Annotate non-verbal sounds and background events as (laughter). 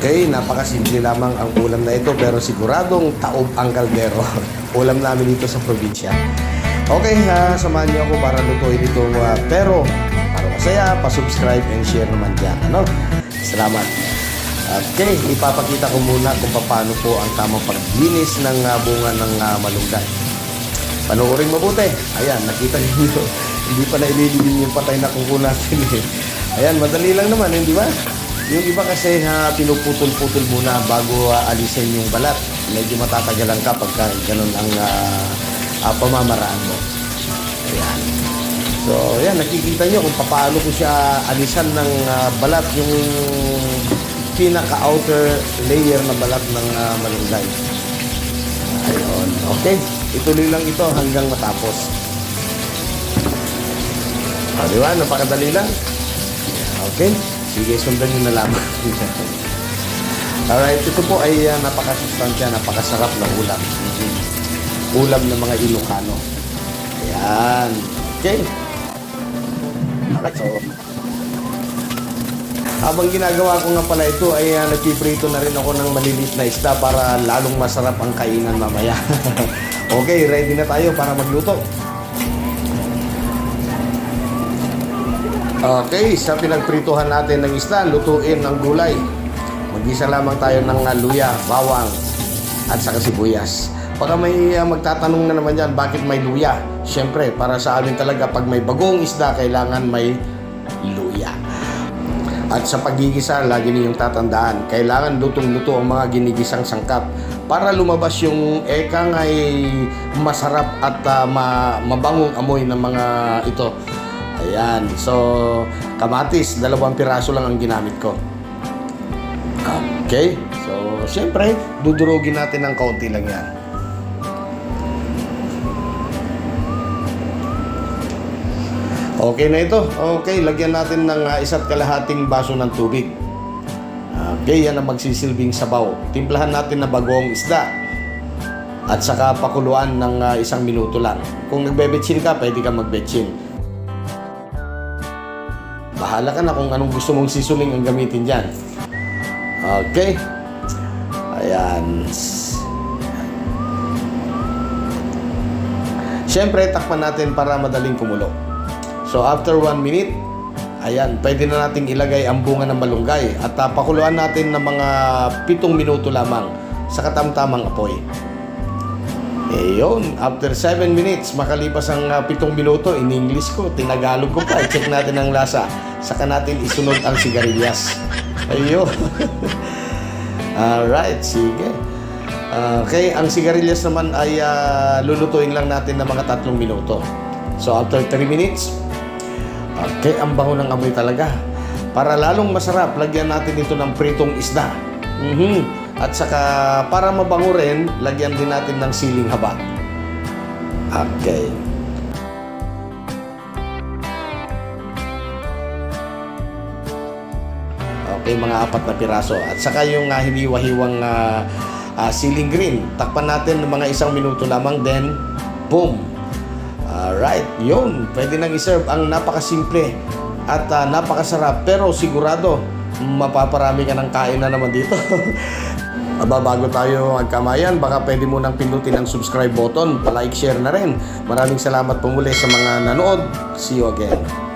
Okay, napakasimple lamang ang ulam na ito pero siguradong taob ang kaldero. (laughs) ulam namin dito sa probinsya. Okay, ha, samahan niyo ako para lutuin ito. ah, pero, para masaya, pa-subscribe and share naman dyan. Ano? Salamat. Okay, ipapakita ko muna kung paano po ang tamang paglinis ng ah, bunga ng ah, malunggay. Panoorin mabuti. Ayan, nakita niyo (laughs) hindi pa naililibing yung patay na kuko natin. eh. Ayan, madali lang naman, hindi ba? Yung iba kasi ha, pinuputol-putol muna bago ah, alisin yung balat. Medyo matatagalan ka pagka ganun ang ah, ah, pamamaraan mo. Ayan. So, ayan, nakikita nyo kung paano ko siya alisan ng ah, balat yung pinaka-outer layer na balat ng uh, malunggay. Ayun. Okay. Ituloy lang ito hanggang matapos. Ah, di ba? Napakadali lang. Okay. Sige, sundan nyo na lamang. (laughs) Alright. Ito po ay uh, napakasustansya, napakasarap na ulam. Ulam ng mga Ilocano. Ayan. Okay. Okay. So, habang ginagawa ko nga pala ito ay uh, nagpiprito na rin ako ng maliliit na isda para lalong masarap ang kainan mamaya. (laughs) okay, ready na tayo para magluto. Okay, sa pinagprituhan natin ng isda, lutuin ng gulay. Mag-isa lamang tayo ng uh, luya, bawang, at saka sibuyas. Pagka may uh, magtatanong na naman yan, bakit may luya? Siyempre, para sa amin talaga, pag may bagong isda, kailangan may luya. At sa pagigisa, lagi ninyong tatandaan, kailangan lutong-luto ang mga ginigisang sangkap para lumabas yung ekang ay masarap at ah, ma- mabangong amoy ng mga ito. Ayan. So, kamatis, dalawang piraso lang ang ginamit ko. Okay. So, syempre, dudurugin natin ng kaunti lang yan. Okay na ito. Okay, lagyan natin ng uh, isa't kalahating baso ng tubig. Okay, yan ang magsisilbing sabaw. Timplahan natin na bagong isda. At saka pakuluan ng uh, isang minuto lang. Kung nagbebetsin ka, pwede ka magbetsin. Bahala ka na kung anong gusto mong sisuling ang gamitin dyan. Okay. Ayan. Siyempre, takpan natin para madaling kumulo. So after 1 minute, ayan, pwede na nating ilagay ang bunga ng malunggay at uh, pakuluan natin ng mga 7 minuto lamang sa katamtamang apoy. Eh yun, after 7 minutes, makalipas ang uh, 7 minuto, in English ko, tinagalog ko pa, check natin ang lasa. Saka natin isunod ang sigarilyas. Ayun. (laughs) Alright, sige. Okay, ang sigarilyas naman ay uh, lulutuin lang natin ng mga tatlong minuto. So after 3 minutes, okay, ang bango ng amoy talaga. Para lalong masarap, lagyan natin ito ng pritong isda. Mhm. At saka para mabango rin, lagyan din natin ng siling haba. Okay. Okay, mga apat na piraso. At saka yung uh, hiniwa-hiwang ah, ah, siling green. Takpan natin ng mga isang minuto lamang, then boom! Alright, yun. Pwede nang iserve ang napakasimple at ah, napakasarap. Pero sigurado, mapaparami ka ng kain na naman dito. (laughs) Aba, bago tayo magkamayan, baka pwede mo nang pindutin ang subscribe button, like, share na rin. Maraming salamat po muli sa mga nanood. See you again.